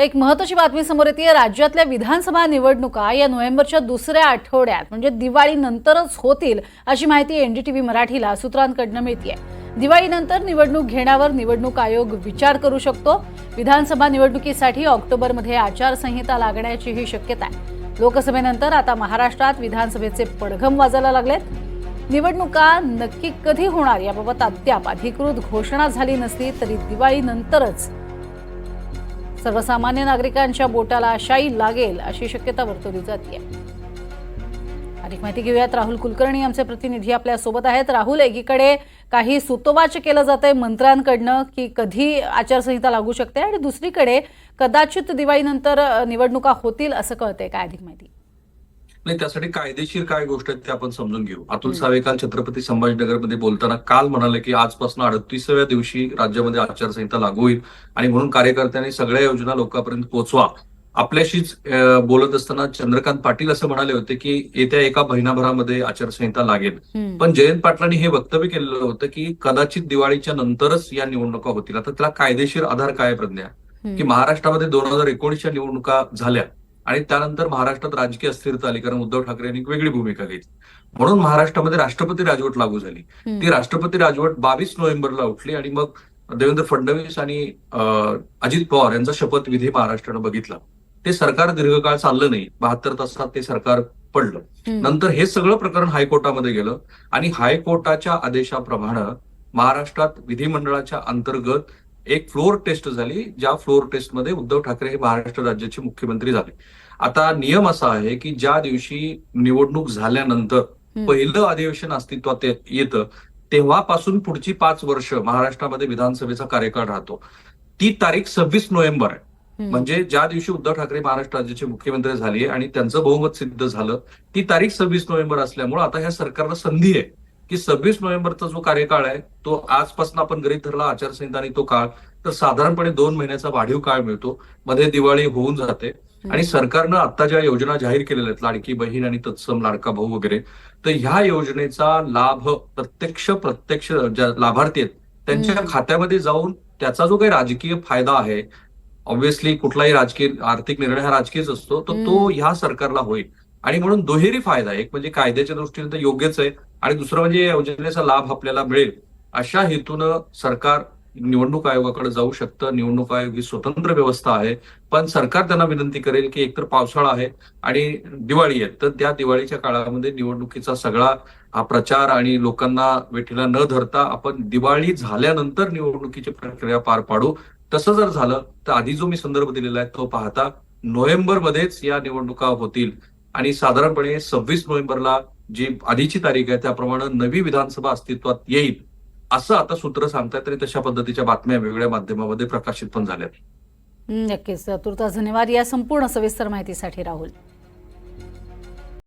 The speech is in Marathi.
तर एक महत्वाची बातमी समोर येते. राज्यातल्या विधानसभा निवडणुका या नोव्हेंबरच्या दुसऱ्या आठवड्यात म्हणजे दिवाळीनंतरच होतील अशी माहिती एनडीटीव्ही मराठीला सूत्रांकडनं मिळतीये. दिवाळीनंतर निवडणूक घेण्यावर निवडणूक आयोग विचार करू शकतो. विधानसभा निवडणुकीसाठी ऑक्टोबरमध्ये आचारसंहिता लागण्याचीही शक्यता आहे. लोकसभेनंतर आता महाराष्ट्रात विधानसभेचे पडघम वाजायला लागलेत. निवडणुका नक्की कधी होणार याबाबत अद्याप अधिकृत घोषणा झाली नसली तरी दिवाळीनंतरच सर्वसामान्य नागरिकांच्या बोटाला शाई लागेल अशी शक्यता वर्तवली जाते अधिक माहिती घेऊयात. राहुल कुलकर्णी आमचे प्रतिनिधी आपल्यासोबत आहेत. राहुल एकीकडे काही सुतोवाच केलं जात आहे मंत्र्यांकडनं की कधी आचारसंहिता लागू शकते? आणि दुसरीकडे कदाचित दिवाळीनंतर निवडणुका होतील असं कळतंय. काय अधिक माहिती? नाही त्यासाठी कायदेशीर काय गोष्ट आहेत ते आपण समजून घेऊ. अतुल सावे काल छत्रपती संभाजीनगरमध्ये बोलताना काल म्हणाले की आजपासून अडतीसाव्या दिवशी राज्यामध्ये आचारसंहिता लागू होईल आणि म्हणून कार्यकर्त्यांनी सगळ्या योजना लोकांपर्यंत पोहोचवा. आपल्याशीच बोलत असताना चंद्रकांत पाटील असं म्हणाले होते की येत्या एका महिनाभरामध्ये आचारसंहिता लागेल. पण जयंत पाटलांनी हे वक्तव्य केलेलं होतं की कदाचित दिवाळीच्या नंतरच या निवडणुका होतील. आता त्याला कायदेशीर आधार काय प्रज्ञा? की. महाराष्ट्रामध्ये दोन हजार एकोणीसच्या निवडणुका झाल्या. आणि त्यानंतर महाराष्ट्रात राजकीय अस्थिरता आली कारण उद्धव ठाकरे यांनी एक वेगळी भूमिका घेतली. म्हणून महाराष्ट्रामध्ये राष्ट्रपती राजवट लागू झाली. ती राष्ट्रपती राजवट बावीस नोव्हेंबरला उठली आणि मग देवेंद्र फडणवीस आणि अजित पवार यांचा शपथविधी महाराष्ट्रानं बघितला. ते सरकार दीर्घकाळ चाललं नाही. बहात्तर तासात ते सरकार पडलं. नंतर हे सगळं प्रकरण हायकोर्टामध्ये गेलं आणि हायकोर्टाच्या आदेशाप्रमाणे महाराष्ट्रात विधिमंडळाच्या अंतर्गत एक फ्लोअर टेस्ट झाली ज्या फ्लोअर टेस्टमध्ये उद्धव ठाकरे हे महाराष्ट्र राज्याचे मुख्यमंत्री झाले आता नियम असा आहे की ज्या दिवशी निवडणूक झाल्यानंतर. पहिलं अधिवेशन अस्तित्वात येतं तेव्हापासून पुढची पाच वर्ष महाराष्ट्रामध्ये विधानसभेचा कार्यकाळ राहतो ती तारीख सव्वीस नोव्हेंबर आहे. म्हणजे ज्या दिवशी उद्धव ठाकरे महाराष्ट्र राज्याचे मुख्यमंत्री झाले आणि त्यांचं बहुमत सिद्ध झालं ती तारीख सव्वीस नोव्हेंबर असल्यामुळे आता ह्या सरकारला संधी आहे की सव्वीस नोव्हेंबरचा जो कार्यकाळ आहे तो आजपासून आपण गरीब धरला आचारसंहिता आणि तो काळ तर साधारणपणे दोन महिन्याचा वाढीव काळ मिळतो मध्ये दिवाळी होऊन जाते आणि सरकारनं आता ज्या योजना जाहीर केलेल्या आहेत लाडकी बहीण आणि तत्सम लाडका भाऊ वगैरे तर ह्या योजनेचा लाभ प्रत्यक्ष प्रत्यक्ष ज्या लाभार्थी आहेत त्यांच्या. खात्यामध्ये जाऊन त्याचा जो काही राजकीय फायदा आहे ऑब्व्हियसली कुठलाही राजकीय आर्थिक निर्णय हा राजकीयच असतो तर तो. ह्या सरकारला होईल आणि म्हणून दुहेरी फायदा आहे. एक म्हणजे कायद्याच्या दृष्टीने तर योग्यच आहे आणि दुसरं म्हणजे योजनेचा लाभ आपल्याला मिळेल. अशा हेतूनं सरकार निवडणूक आयोगाकडे जाऊ शकतं. निवडणूक आयोग ही स्वतंत्र व्यवस्था आहे. पण सरकार त्यांना विनंती करेल की एकतर पावसाळा आहे आणि दिवाळी आहे तर त्या दिवाळीच्या काळामध्ये निवडणुकीचा सगळा हा प्रचार आणि लोकांना वेठीला न धरता आपण दिवाळी झाल्यानंतर निवडणुकीची प्रक्रिया पार पाडू. तसं जर झालं तर आधी जो मी संदर्भ दिलेला आहे तो पाहता नोव्हेंबर मध्येच या निवडणुका होतील. आणि साधारणपणे सव्वीस नोव्हेंबरला जी आधीची तारीख आहे त्याप्रमाणे नवी विधानसभा अस्तित्वात येईल असं आता सूत्र सांगतायत आणि तशा पद्धतीच्या बातम्या वेगवेगळ्या माध्यमामध्ये प्रकाशित पण झाल्या नक्कीच. तुर्तास धन्यवाद. या संपूर्ण सविस्तर माहितीसाठी राहुल.